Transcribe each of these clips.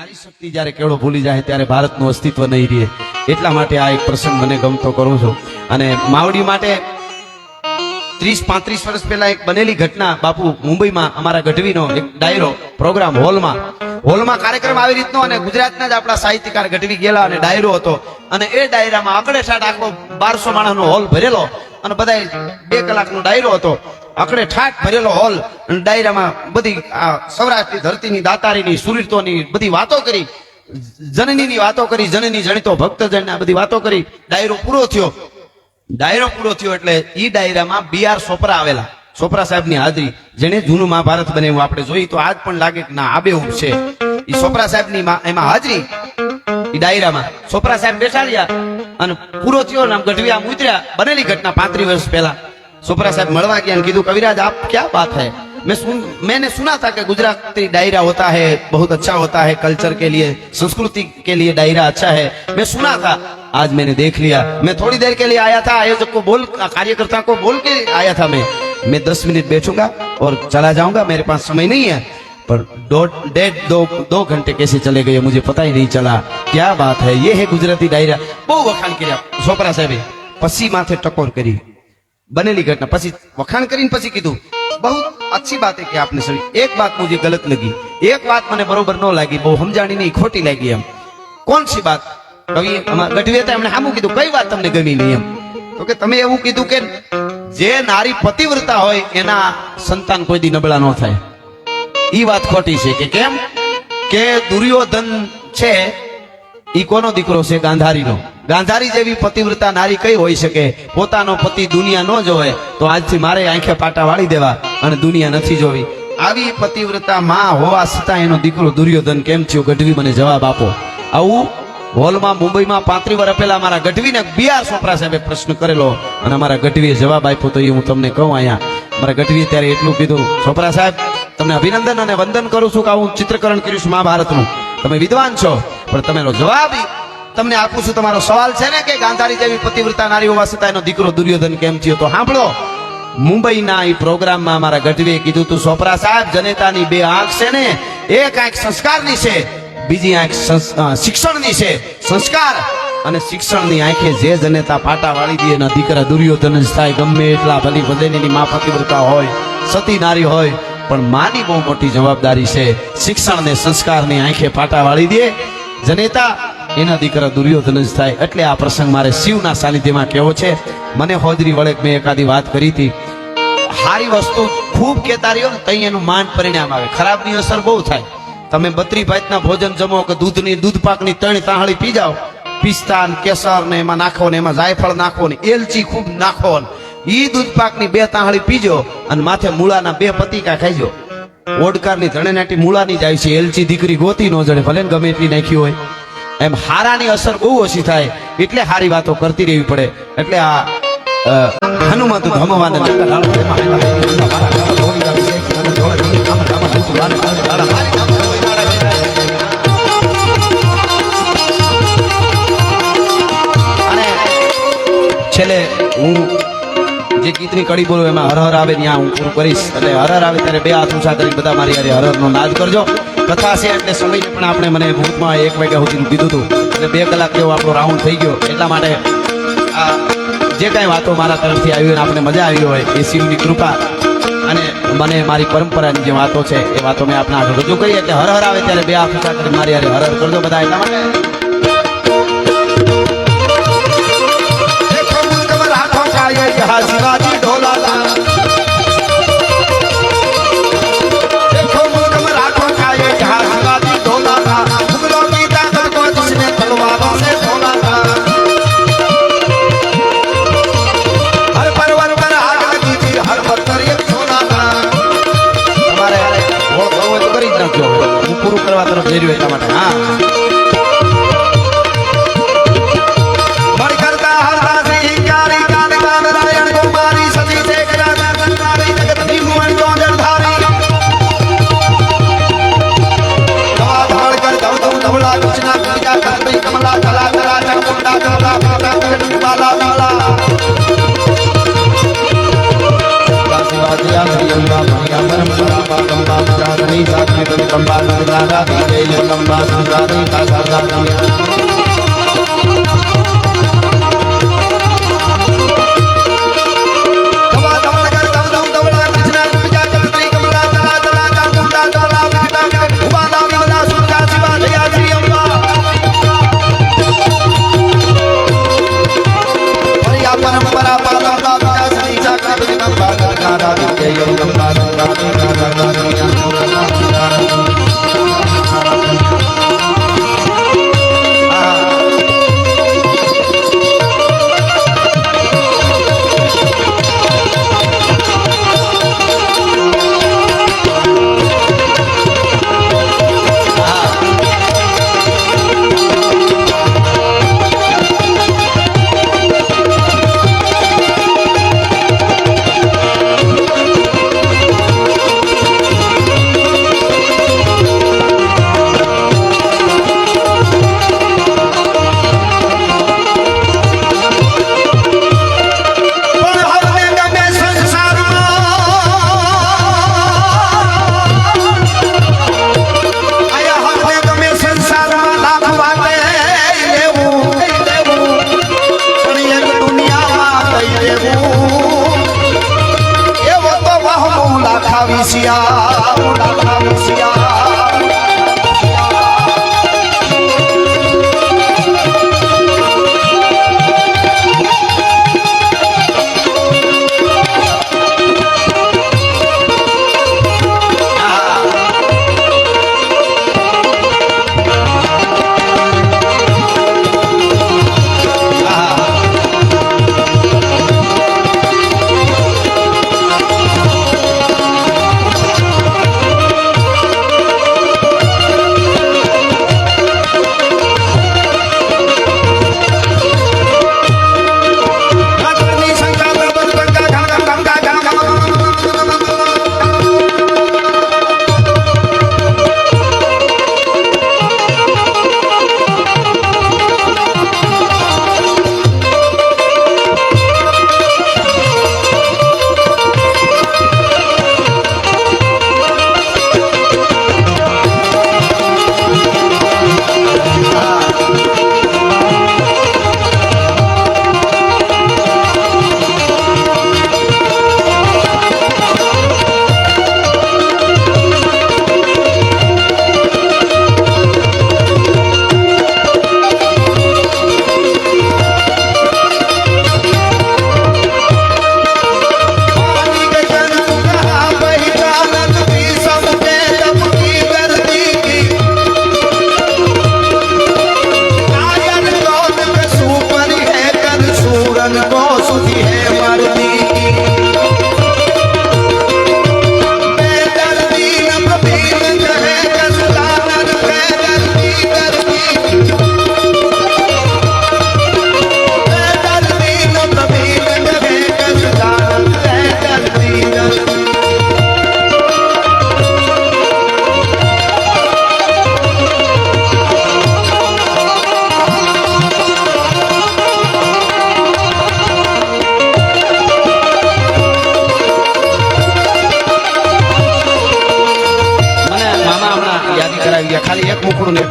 નારી જ્યારે કેળો ભૂલી જાય ત્યારે ભારતનું અસ્તિત્વ નહીં રહે. એટલા માટે આ એક પ્રસંગ મને ગમતો કરું છું. અને માવડી માટે ત્રીસ, પાંત્રીસ વર્ષ પહેલા એક બનેલી ઘટના બાપુ મુંબઈમાં અમારા ગઢવીનો એક ડાયરો પ્રોગ્રામ હોલમાં. હોલમાં કાર્યક્રમ આવી રીતનો અને ગુજરાતના જ આપણા સાહિત્યકાર ગઢવી ગયેલા અને ડાયરો હતો. અને એ ડાયરામાં આકડે સાઠ આખો બારસો માણસનો હોલ ભરેલો અને બધા બે કલાકનો ડાયરો હતો. આકડે ઠાક ભરેલો હોલ ડાયરામાં બધી આ સૌરાષ્ટ્રની ધરતીની, દાતારીની, સુરીતોની બધી વાતો કરી, જનનીની વાતો કરી, જનની જણિતો ભક્તજન બધી વાતો કરી, ડાયરો પૂરો થયો. ડાયરો પૂરો થયો એટલે ઈ ડાયરામાં બી આર સોપરા આવેલા. સોપરા સાહેબની હાજરી. જેને જૂનું મહાભારત બનાવ્યું આપણે જોઈએ તો આજ પણ લાગે કે ના આબેહૂબ છે. ઈ સોપરા સાહેબની એમાં હાજરી. ડાયરામાં. સોપરા સાહેબ રહ્યા અને પૂરો થયો નામ ગઢવી આમ ઉતર્યા. બનેલી ઘટના પાંત્રીસ વર્ષ પહેલા. સોપરા સાહેબ મળવા ગયા અને કીધું કવિરાજ આપ ક્યાં बात है मैं सुन मैंने सुना था कि गुजराती डायरा होता है बहुत अच्छा होता है कल्चर के लिए संस्कृति के लिए डायरा अच्छा है मैं सुना था आज मैंने देख लिया मैं थोड़ी देर के लिए आया था आयोजक को बोल कार्यकर्ता को बोल के आया था मैं मैं दस मिनट बैठूंगा और चला जाऊंगा मेरे पास समय नहीं है पर दो डेढ़ दो दो घंटे कैसे चले गए मुझे पता ही नहीं चला क्या बात है ये है गुजराती डायरा બહુ વખાણ કર્યા સોપરા સાહેબે પછી માથે ટકોર કરી बनेली घटना પછી વખાણ કરીને પછી કીધું બહુ अच्छी बात है कि आपने सभी एक बात मुझे गलत लगी एक बात મને બરોબર ન લાગી બહુ સમજાણી નહીં ખોટી લાગી એમ કોણ સી બાત કવિ અમારા ગઢવી હતા એમણે સામું કીધું કઈ વાત તમને ગમી નહીં એમ તો કે તમે એવું કીધું કે જે નારી પતિવ્રતા હોય એના સંતાન કોઈ દી નબળા ન થાય ઈ વાત ખોટી છે કે કેમ કે દુર્યોધન છે ઈ કોનો દીકરો છે ગાંધારીનો ગાંધારી જેવી પતિવ્રતા નારી કઈ હોઈ શકે? પોતાનો પતિ દુનિયા ન જોવે, તો આજથી મારે આંખે પાટા વાળી દેવા અને દુનિયા નથી જોવી. આવી પતિવ્રતા માં હોવા છતાં એનો દીકરો દુર્યોધન કેમ થયો? ગઢવી મને જવાબ આપો. આવું હોલમાં, મુંબઈમાં પાંત્રી વર્ષ પહેલા અમારા ગઢવીને બિહાર સોપરા સાહેબે પ્રશ્ન કરેલો અને અમારા ગઢવીએ જવાબ આપ્યો તો એ હું તમને કહું અહીંયા. મારા ગઢવીએ ત્યારે એટલું કીધું, સોપરા સાહેબ, તમને અભિનંદન અને વંદન કરું છું કે આવું ચિત્રકરણ કર્યું છું મહાભારતનું. તમે વિદ્વાન છો, પણ તમેનો જવાબ તમને આપું છું, તમારો સવાલ છે ને કે ગાંધારી જેવી પતિવ્રતા નારી હોવા છતાં એનો દીકરો દુર્યોધન કેમ થયો? તો સાંભળો. મુંબઈના એ પ્રોગ્રામમાં મારા ગઢવીએ કીધું તું, સોપરા સાહેબ, જનેતાની બે આંખ છે ને, એક આંખ સંસ્કારની છે, બીજી આંખ શિક્ષણની છે. સંસ્કાર અને શિક્ષણની આંખે જે જનેતા પાટા વાળી દે, એના દીકરા દુર્યોધન જ થાય, ગમે એટલા ભલી ભદેની મા પતિવ્રતા હોય, સતી નારી હોય, પણ માની બહુ મોટી જવાબદારી છે. શિક્ષણ ને સંસ્કારની આંખે પાટા વાળી દે. જનેતા એના દીકરા દુર્યોધન જ થાય. એટલે આ પ્રસંગ મારે શિવના સાનિધ્યમાં કેવો છે. મને હોજરી વળે મેં એકાદી વાત કરી હતી. હારી વસ્તુ ખૂબ કહેતા રહ્યો ને, તઈ એનું માન પરિણામ આવે. ખરાબની અસર બહુ થાય. તમે બત્રી ભાતના ભોજન જમો કે દૂધની, દૂધ પાકની ત્રણ તાહળી પી જાઓ. પિસ્તા ને કેસર ને એમાં નાખો ને એમાં જાયફળ નાખો ને એલચી ખૂબ નાખો ને. એ દૂધ પાકની બે તાહળી પીજો અને માથે મૂળાના બે પતિકા ખાઈજો ઓડકારની ધણેનાટી મૂળાની જાય છે. એલચી દીકરી ગોતી નો જડે, ભલે ગમે એટલી નાખી હોય. એમ હારાની અસર બહુ ઓછી થાય એટલે હારી વાતો કરતી રહેવી પડે એટલે આ હનુમંત ધમવાન છેલ્લે હું જે ગીતની કડી બોલું એમાં હર હર આવે ત્યાં હું પૂરું કરીશ એટલે હર હર આવે ત્યારે બે હાથ ઊંચા કરી બધા મારી હારે હરહરનો નાદ કરજો કથા છે એટલે સમય પણ આપણે મને ભૂતમાં એક વાગ્યા સુધી દીધું હતું. એટલે બે કલાક જેવો આપણો રાઉન્ડ થઈ ગયો. એટલા માટે આ જે કાંઈ વાતો મારા તરફથી આવી હોય આપણે મજા આવી હોય એ શિવની કૃપા અને મને મારી પરંપરાની જે વાતો છે એ વાતો મેં આપણા આગળ રજૂ કરી એટલે હર આવે ત્યારે બે ઊંચા કરી મારી હારે હર હર કરજો બધા એટલા માટે. કમલા યોજના બીજા કલ્પી કમલા કલા કલા ચકુંડા કમલા કમલા કમલા બાલા બાલા શિવાજીયા શ્રીયંબા ભૈયા પરમસુરા પાકંબા પરાધની સાક્ષી કંબા સંસારા વિજય કંબા સંસારી કા સરદાર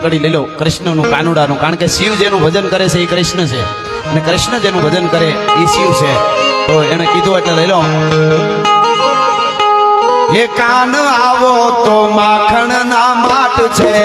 પકડી લઈ લો. કૃષ્ણનું કાનુડાનું. કારણ કે શિવ જેનું ભજન કરે છે એ કૃષ્ણ છે. અને કૃષ્ણ જેનું ભજન કરે એ શિવ છે. તો એને કીધું એટલે લઈ લો. હે કાન આવો તો માખણ ના માટ છે.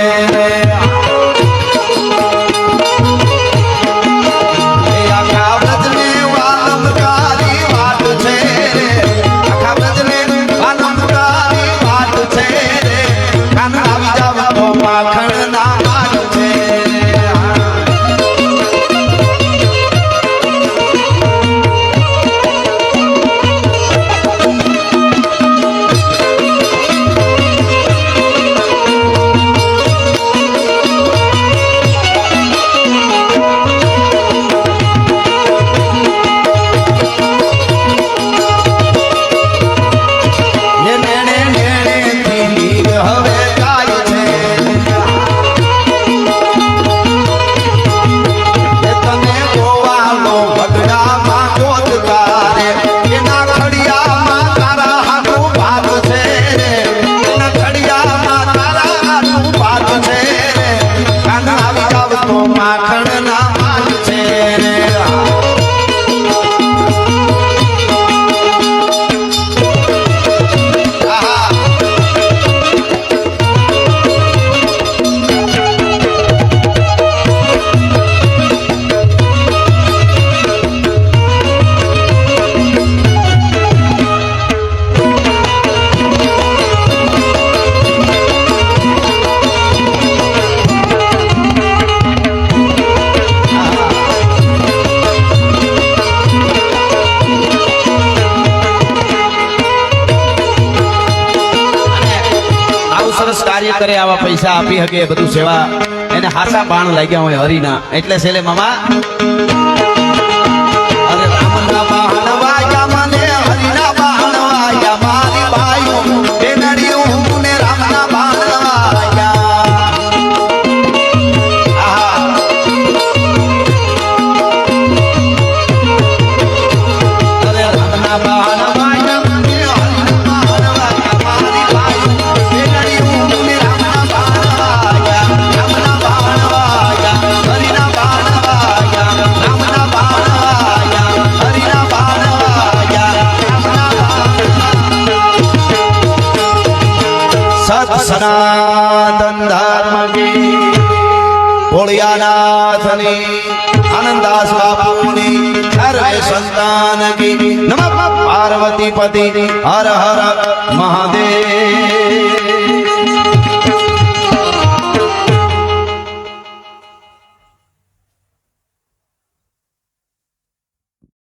કરે આવા પૈસા આપી શકે બધું સેવા. એને હાસા બાણ લાગ્યા હોય હરિના. એટલે છેલ્લે મામા સનાતન ધર્મ કી ભોળિયાનાથની, આનંદાસ બાપુની સર્વે સંતાન કી નમઃ પાર્વતી પતિ હર હર મહાદેવ.